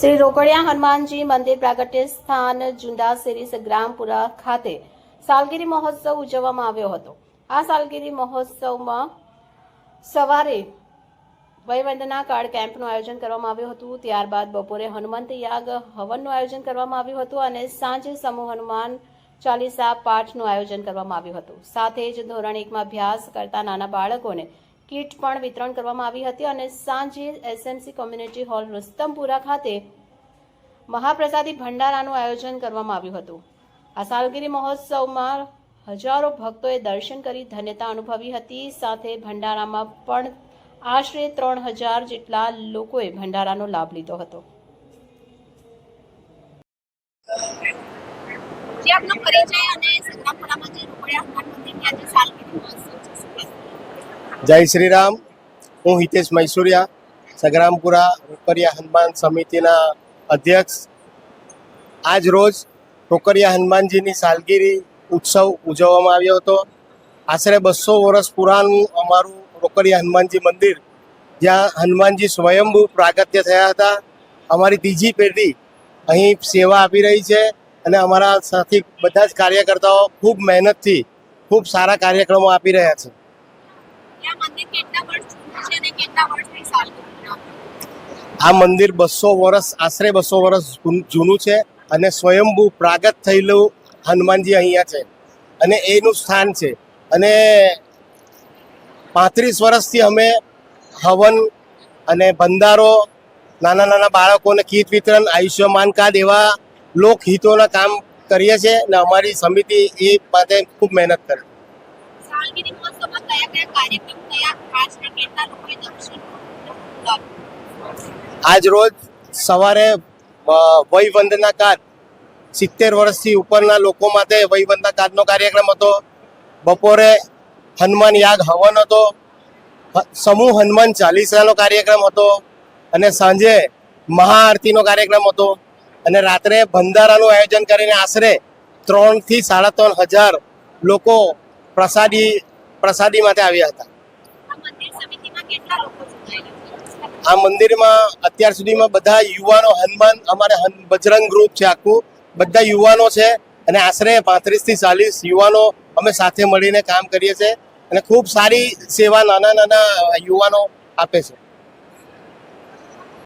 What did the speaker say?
શ્રી રોકડિયા હનુમાનજી મંદિર પ્રાગટ્ય સ્થાન જુંડાસેરી ગ્રામપુરા ખાતે સાલગીરી મહોત્સવ ઉજવવામાં આવ્યો હતો. આ સાલગીરી મહોત્સવમાં સવારે વયવંદના કાર્ડ કેમ્પનું આયોજન કરવામાં આવ્યું હતું. ત્યારબાદ બપોરે હનુમંત યાગ હવનનું આયોજન કરવામાં આવ્યું હતું અને સાંજે સમૂહ હનુમાન ચાલીસા પાઠનું આયોજન કરવામાં આવ્યું હતું. સાથે જ ધોરણ એકમાં અભ્યાસ કરતા નાના બાળકોને કીટ પણ વિતરણ કરવામાં આવી હતી અને સાંજે એસએમસી કોમ્યુનિટી હોલ રુસ્તમપુરા ખાતે મહાપ્રસાદી ભંડારાનું આયોજન કરવામાં આવ્યું હતું. આ સાલગીરી મહોત્સવમાં હજારો ભક્તોએ દર્શન કરી ધન્યતા અનુભવી હતી. સાથે ભંડારામાં પણ આશરે ત્રણ હજાર જેટલા લોકોએ ભંડારાનો લાભ લીધો હતો. પરિચય અને સંગ્રામપુરામાં જે રોકડિયા હનુમાન મંદિરની આજે સાલગીરી મહોત્સવ છે શું કહેશો? જય શ્રી રામ હું હિતેશ મૈસુરિયા, સગરામપુરા રોકરિયા હનુમાન સમિતિના અધ્યક્ષ. આજ રોજ રોકરિયા હનુમાનજીની સાલગીરી ઉત્સવ ઉજવવામાં આવ્યો હતો. આશરે બસો વર્ષ પુરાણું અમારું રોકરિયા હનુમાનજી મંદિર, જ્યાં હનુમાનજી સ્વયંભૂ પ્રાગત્ય થયા હતા. અમારી ત્રીજી પેઢી અહીં સેવા આપી રહી છે અને અમારા સાથી બધા જ કાર્યકર્તાઓ ખૂબ મહેનતથી ખૂબ સારા કાર્યક્રમો આપી રહ્યા છે. આ મંદિર બસો વર્ષ આશરે બસો વર્ષ જૂનું છે અને સ્વયંભૂ પ્રાગત થયેલું હનુમાનજી અહીંયા છે અને એનું સ્થાન છે. અને પાંત્રીસ વર્ષથી અમે હવન અને ભંડારો નાના નાના બાળકોને કીટ વિતરણ આયુષ્યમાન કાર્ડ એવા લોકહિતોના કામ કરીએ છીએ અને અમારી સમિતિ એ માટે ખૂબ મહેનત કરે. આજ રોજ સવારે અ, વય વંદના કાર્ડ સિત્તેર વર્ષથી ઉપરના લોકો માટે વય વંદના કાર્ડનો કાર્યક્રમ હતો. બપોરે હનુમાન યાગ હવન હતો. સમૂહ હનુમાન ચાલીસાનો કાર્યક્રમ હતો અને સાંજે મહાઆરતીનો કાર્યક્રમ હતો. અને રાત્રે ભંડારાનું આયોજન કરીને આશરે ત્રણથી સાડા ત્રણ હજાર લોકો પ્રસાદી પ્રસાદી માટે આવ્યા હતા. આ મંદિરમાં અત્યાર સુધીમાં બધા યુવાનો હનુમાન અમારે બજરંગ ગ્રુપ છે આખું. બધા યુવાનો છે અને આશરે પાંત્રીસથી ચાલીસ યુવાનો અમે સાથે મળીને કામ કરીએ છીએ અને ખૂબ સારી સેવા નાના નાના યુવાનો આપે છે.